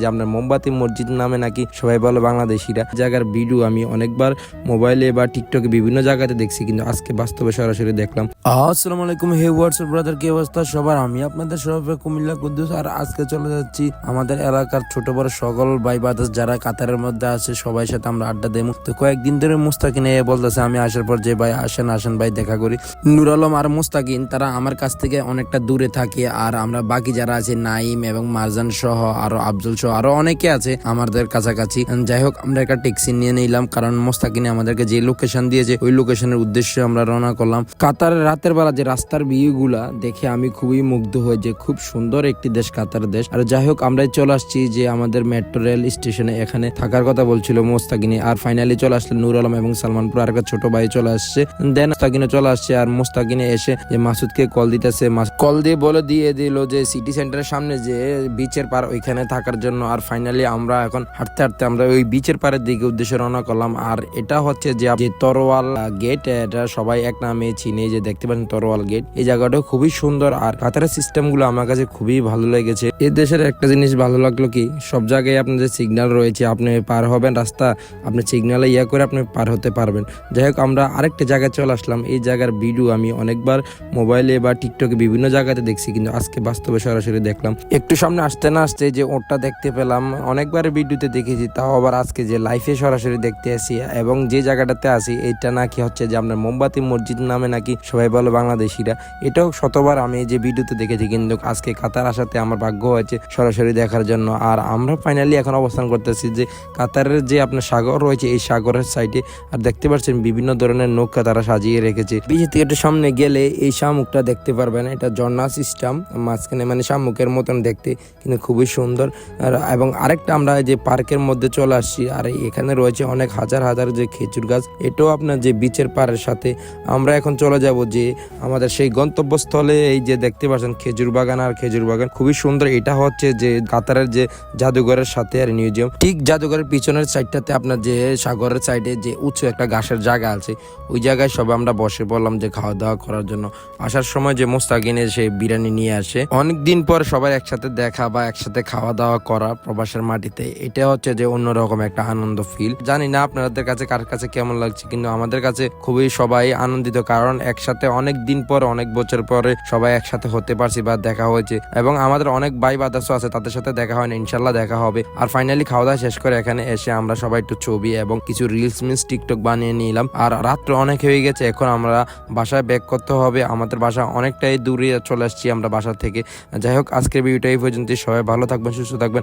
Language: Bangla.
যে আপনার মোমবাতি মসজিদ নামে নাকি সবাই বলে বাংলাদেশিরা। জায়গার ভিডিও আমি অনেকবার মোবাইলে বা টিকটকে বিভিন্ন জায়গাতে দেখছি, কিন্তু আজকে বাস্তবে সরাসরি দেখলাম। আসসালামু আলাইকুম, হে হোয়াটসঅ্যাপ ব্রাদার কি অবস্থা সবার? আমি আপনাদের সবাই কুমিল্লা, কুদ্দুস, আর আজকে চলে যাচ্ছি আমাদের এলাকার ছোট বড় সকল ভাই বাদাস যারা কাতারের মধ্যে আছে, সবাই সাথে আমরা আড্ডা দেবো তো কয়েকদিন ধরে মুস্তাকিন বলতেছে, আমি আসার পর যে ভাই আসেন আসেন ভাই, দেখা করি। নুর আলম আর মুস্তাকিন, তারা আমার কাছ থেকে অনেকটা দূরে থাকে, আর আমরা বাকি যারা আছে, নাইম এবং মারজান সহ আরও আফজল সহ আরও অনেকে আছে আমাদের কাছাকাছি। যাই হোক, আমরা একটা ট্যাক্সি নিয়ে নিলাম, কারণ মোস্তাকিনে আমাদেরকে যে লোকেশন দিয়েছে, ওই লোকেশনের উদ্দেশ্যে আমরা রওনা করলাম। কাতারের রাতের বেলা যে রাস্তার ভিউ গুলা দেখে আমি খুবই মুগ্ধ হই যে খুব সুন্দর একটি দেশ, কাতার দেশ। আর যাই হোক আমরা চলে আসছি যে আমাদের মেট্রো রেল স্টেশনে এখানে থাকার কথা বলছিল মোস্তাকিনী। আর ফাইনালি চলে আসলে নূর আলম এবং সালমানপুর আর একটা ছোট ভাই চলে আসছে। দেন মোস্তাকিনে চলে আসছে আর মোস্তাকিনে এসে যে মাসুদকে কল দিতেছে। কল দিয়ে বলে দিয়ে দিল যে সিটি সেন্টারের সামনে যে বিচের পার ওইখানে থাকার জন্য আর ফাইনালি আমরা এখন হাঁটতে হাঁটতে আমরা ওই বিচের পাড়ের দিকে উদ্দেশ্যে রওনা করলাম। আর এটা হচ্ছে যে তরোয়াল গেট এটা সবাই এক নামে চিনে যে দেখতে পাচ্ছেন তরোয়াল গেট এই জায়গাটা খুবই সুন্দর আর কাতারের সিস্টেমগুলো আমার কাছে খুবই ভালো লেগেছে। এই দেশের একটা জিনিস ভালো লাগল কি, সব জায়গায় আপনার যে সিগন্যাল রয়েছে, আপনি পার হবেন রাস্তা, আপনি সিগন্যালে ইয়া করে আপনি পার হতে পারবেন। যাই হোক, আমরা আরেকটা জায়গায় চলে আসলাম। এই জায়গার ভিডিও আমি অনেকবার মোবাইলে বা টিকটকে বিভিন্ন জায়গাতে দেখছি, কিন্তু আজকে বাস্তবে সরাসরি দেখলাম। একটু সামনে আসতে না আসতে যে ওটা দেখতে পেলাম অনেকবার ভিডিওতে দেখেছি, তাও আবার আজকে যে লাইফে সরাসরি দেখতে আসি এবং যে জায়গাটাতে আসি এটা নাকি হচ্ছে যে আপনার মোমবাতি মসজিদ নামে নাকি সবাই বলে বাংলাদেশিরা। এটাও শতবার আমি যে ভিডিওতে দেখেছি, কিন্তু আজকে কাতার আসাতে আমার ভাগ্য হয়েছে সরাসরি দেখার জন্য। আর আমরা ফাইনালি এখন অবস্থান করতেছি যে কাতারের যে আপনার সাগর রয়েছে, এই সাগরের সাইডে আর দেখতে পাচ্ছেন বিভিন্ন ধরনের নৌকা তারা সাজিয়ে রেখেছে। বিচের থেকে একটু সামনে গেলে এই শামুকটা দেখতে পারবেন, এটা ঝর্ণা সিস্টেম মাঝখানে মানে শামুকের মতন দেখতে, কিন্তু খুবই সুন্দর। আর এবং আরেকটা আমরা যে পার্কের মধ্যে চলে আসছি, আর এখানে রয়েছে অনেক হাজার হাজার যে খেজুর গাছ, এটাও আপনার যে বিচের পাড়ের সাথে। আমরা এখন চলে যাব যে আমাদের সেই গন্তব্যস্থলে, এই যে দেখতে পাচ্ছেন খেজুর বাগান আর খেজুর বাগান, খুবই সুন্দর। এটা হচ্ছে যে কাতারের যে জাদুঘরের সাথে আর মিউজিয়াম। ঠিক জাদুঘরের পিছনের সাইডটাতে আপনার যে সাগরের সাইডে যে উঁচু একটা ঘাসের জায়গা আছে, ওই জায়গায় সবাই আমরা বসে পড়লাম যে খাওয়া দাওয়া করার জন্য। আসার সময় যে মোস্তাকিনে সে বিরিয়ানি নিয়ে আসে অনেক দিন পর সবাই একসাথে দেখা বা একসাথে খাওয়া দাওয়া করা প্রবাসের মাটিতে। এটা হচ্ছে যে অন্যরকম একটা আনন্দ ফিল জানি না আপনাদের কাছে কার কাছে কেমন লাগছে, কিন্তু আমাদের কাছে খুবই সবাই আনন্দিত, কারণ একসাথে অনেক দিন পর, অনেক বছর পরে সবাই একসাথে হতে পারছি বা দেখা হয়েছে। এবং আমাদের অনেক ভাই বাদাসও আছে, তাদের সাথে দেখা হয় না ইনশাল্লাহ দেখা হবে। আর ফাইনালি খাওয়া দাওয়া শেষ করে এখানে এসে আমরা সবাই একটু ছবি এবং কিছু রিলস মিলস টিকটক বানিয়ে নিলাম। আর রাত্র অনেক হয়ে গেছে, এখন আমরা বাসায় ব্যাক করতে হবে। আমাদের বাসা অনেকটাই দূরে চলে আসছি আমরা বাসা থেকে। যাই হোক, আজকের ভিডিওটা এই পর্যন্ত সবাই ভালো থাকবেন, সুস্থ থাকবেন।